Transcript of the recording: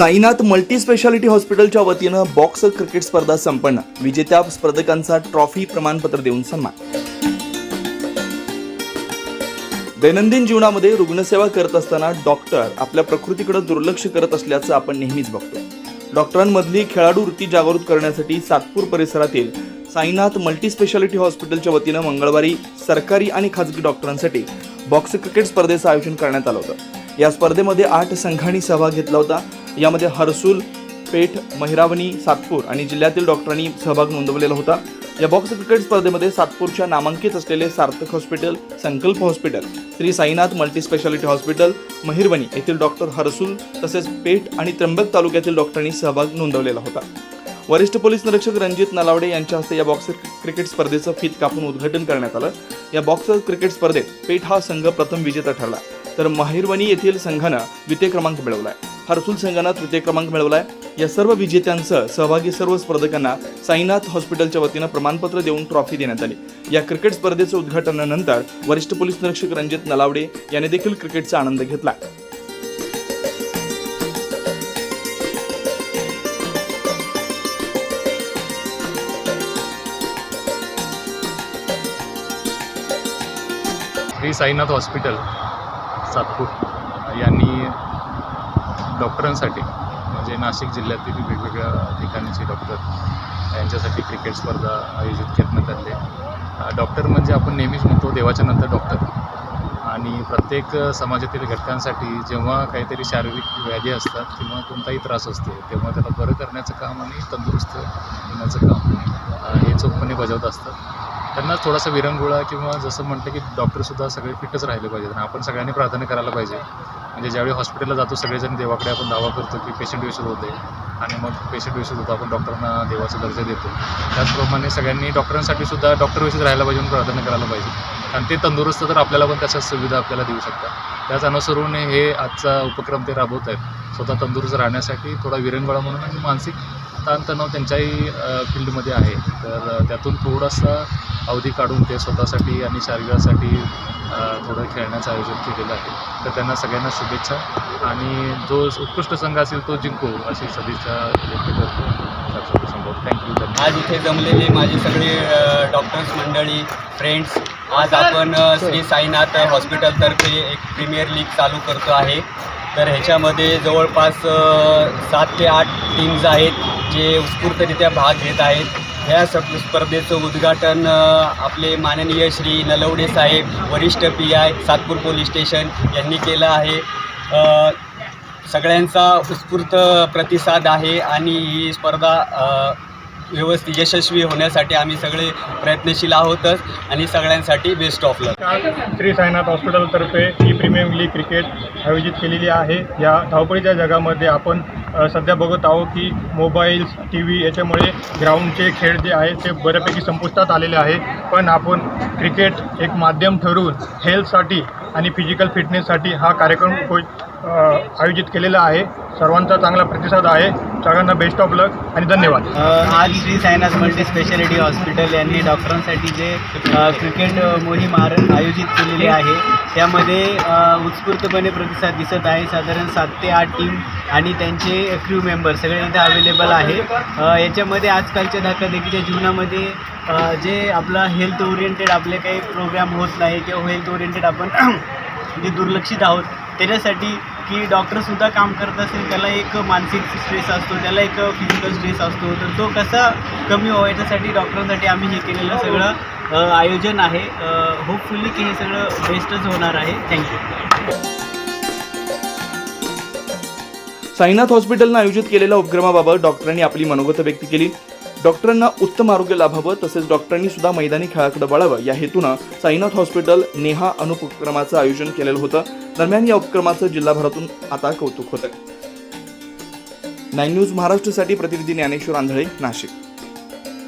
Sainath multi speciality हॉस्पिटलच्या वतीनं box cricket स्पर्धा संपन्न. विजेत्या स्पर्धकांचा ट्रॉफी प्रमाणपत्र देऊन सन्मान. दैनंदिन जीवनामध्ये रुग्णसेवा करत असताना डॉक्टर आपल्या प्रकृतीकडे दुर्लक्ष करत असल्याचं आपण नेहमीच बघतो डॉक्टरांमधली खेळाडू वृत्ती जागृत करण्यासाठी सातपूर परिसरातील साईनाथ मल्टी स्पेशालिटी हॉस्पिटलच्या वतीनं मंगळवारी सरकारी आणि खाजगी डॉक्टरांसाठी बॉक्स क्रिकेट स्पर्धेचं आयोजन करण्यात आलं होतं. या स्पर्धेमध्ये आठ संघांनी सहभाग घेतला होता. यामध्ये हर्सूल पेठ महिरावणी सातपूर आणि जिल्ह्यातील डॉक्टरांनी सहभाग नोंदवलेला होता. या बॉक्स क्रिकेट स्पर्धेमध्ये सातपूरच्या नामांकित असलेले Sarthak hospital Sankalp hospital Shri Sainath multispeciality hospital Mahirwani येथील डॉक्टर हर्सूल तसेच पेठ आणि त्र्यंबक तालुक्यातील डॉक्टरांनी सहभाग नोंदवलेला होता. वरिष्ठ पोलीस निरीक्षक रणजित नलावडे यांच्या हस्ते या बॉक्सर क्रिकेट स्पर्धेचं फीत कापून उद्घाटन करण्यात आलं. या बॉक्सर क्रिकेट स्पर्धेत पेठ हा संघ प्रथम विजेता ठरला. तर माहिरवणी येथील संघानं द्वितीय क्रमांक मिळवलाय. हर्सुल संघानं तृतीय क्रमांक मिळवलाय. या सर्व विजेत्यांसह सहभागी सर्व स्पर्धकांना साईनाथ हॉस्पिटलच्या वतीनं प्रमाणपत्र देऊन ट्रॉफी देण्यात आली. या क्रिकेट स्पर्धेचं उद्घाटनानंतर वरिष्ठ पोलीस निरीक्षक रणजित नलावडे यांनी देखील क्रिकेटचा आनंद घेतला. श्री साईनाथ हॉस्पिटल. सातपूत यांनी डॉक्टरांसाठी म्हणजे नाशिक जिल्ह्यातील वेगवेगळ्या ठिकाणीचे डॉक्टर यांच्यासाठी क्रिकेट स्पर्धा आयोजित करण्यात आली. डॉक्टर म्हणजे आपण नेहमीच म्हणतो देवाच्या नंतर डॉक्टर. आणि प्रत्येक समाजातील घटकांसाठी जेव्हा काहीतरी शारीरिक व्याधी असतात किंवा कोणताही त्रास असतो तेव्हा त्याला बरं करण्याचं काम आणि तंदुरुस्त होण्याचं काम हे चोखपणे बजावत असतात. त्यांना थोडासा विरंगुळा किंवा जसं म्हटलं की डॉक्टरसुद्धा सगळे फिटच राहिले पाहिजेत आणि आपण सगळ्यांनी प्राधान्य करायला पाहिजे. म्हणजे ज्यावेळी हॉस्पिटलला जातो सगळेजण देवाकडे आपण दावा करतो की पेशंट विषय होते आणि मग पेशंट विषय होतो आपण डॉक्टरांना देवाचा दर्जा देतो. त्याचप्रमाणे सगळ्यांनी डॉक्टरांसाठी सुद्धा डॉक्टर व्यवस्थित राहायला पाहिजे म्हणून प्राधान्य करायला पाहिजे. कारण ते तंदुरुस्त तर आपल्याला पण त्याच्या सुविधा आपल्याला देऊ शकतात. त्याच अनुसरून हे आजचा उपक्रम ते राबवत आहेत. स्वतः तंदुरुस्त राहण्यासाठी थोडा विरंगुळा म्हणून आणि मानसिक ताणतणाव त्यांच्याही फील्डमध्ये आहे. तर त्यातून थोडासा अवधी काढून ते स्वतःसाठी आणि शरीरासाठी थोडं खेळण्याचं आयोजन केलेलं आहे. तर त्यांना सगळ्यांना शुभेच्छा. आणि जो उत्कृष्ट संघ असेल तो जिंकू अशी सदिच्छा व्यक्त करतो. थँक्यू आज इथे जमलेले माझे सगळे डॉक्टर्स मंडळी फ्रेंड्स आज आपण श्री साईनाथ हॉस्पिटलतर्फे एक प्रीमियर लीग चालू करतो आहे. तर ह्याच्यामध्ये जवळपास सात ते आठ टीम्स आहेत जे उत्स्फूर्तरित्या भाग घेत आहेत. ह्या स स्पर्धेचं उद्घाटन आपले माननीय श्री नलवडे साहेब वरिष्ठ P I Satpur police station यांनी केलं आहे. सगळ्यांचा उत्स्फूर्त प्रतिसाद आहे आणि ही स्पर्धा व्यवस्थित यशस्वी होण्यासाठी आम्ही सगळे प्रयत्नशील आहोतच आणि सगळ्यांसाठी best of luck Shri Sainath हॉस्पिटलतर्फे ही प्रीमियम लीग क्रिकेट आयोजित केलेली आहे. या धावपळीच्या जगामध्ये आपण सध्या बघत आहोत की मोबाईल्स टी व्ही याच्यामुळे ग्राउंडचे खेळ जे आहेत ते बऱ्यापैकी संपुष्टात आलेले आहे. पण आपण क्रिकेट एक माध्यम ठरवून हेल्थसाठी आणि फिजिकल फिटनेससाठी हा कार्यक्रम होय- आयोजित केलेला आहे. सर्वांचा चांगला प्रतिसाद आहे. सगळ्यांना बेस्ट ऑफ लक आणि धन्यवाद. आज Shri Sainath multi speciality hospital यांनी डॉक्टरांसाठी जे क्रिकेट मोहीम आयोजित केलेली आहे त्यामध्ये उत्स्फूर्तपणे प्रतिसाद दिसत आहे. साधारण सात ते आठ टीम आणि त्यांचे क्रू मेंबर सगळे इथे अवेलेबल आहे. याच्यामध्ये आजकालच्या धकाधकीच्या जीवनामध्ये जे आपला हेल्थ ओरिएंटेड आपले काही प्रोग्राम होत नाही किंवा हेल्थ ओरिएंटेड आपण जे दुर्लक्षित आहोत त्याच्यासाठी की डॉक्टरसुद्धा काम करत असेल त्याला एक मानसिक स्ट्रेस असतो त्याला एक फिजिकल स्ट्रेस असतो. तर तो कसा कमी व्हावा याच्यासाठी डॉक्टरांसाठी आम्ही हे केलेलं सगळं अ, आयोजन आहे. होपफुली की हे सगळं बेस्टच होणार आहे. थँक्यू साईनाथ हॉस्पिटलनं आयोजित केलेल्या उपक्रमाबाबत डॉक्टरांनी आपली मनोगत व्यक्त केली. डॉक्टरांना उत्तम आरोग्य लाभावं तसेच डॉक्टरांनी सुद्धा मैदानी खेळाकडे वळावं. या हेतूनं साईनाथ हॉस्पिटल नेहा अनुपक्रमाचं आयोजन केलेलं होतं. दरम्यान या उपक्रमाचं जिल्हाभरातून आता कौतुक होतं. नाईन न्यूज महाराष्ट्रासाठी प्रतिनिधी ज्ञानेश्वर आंधळे नाशिक.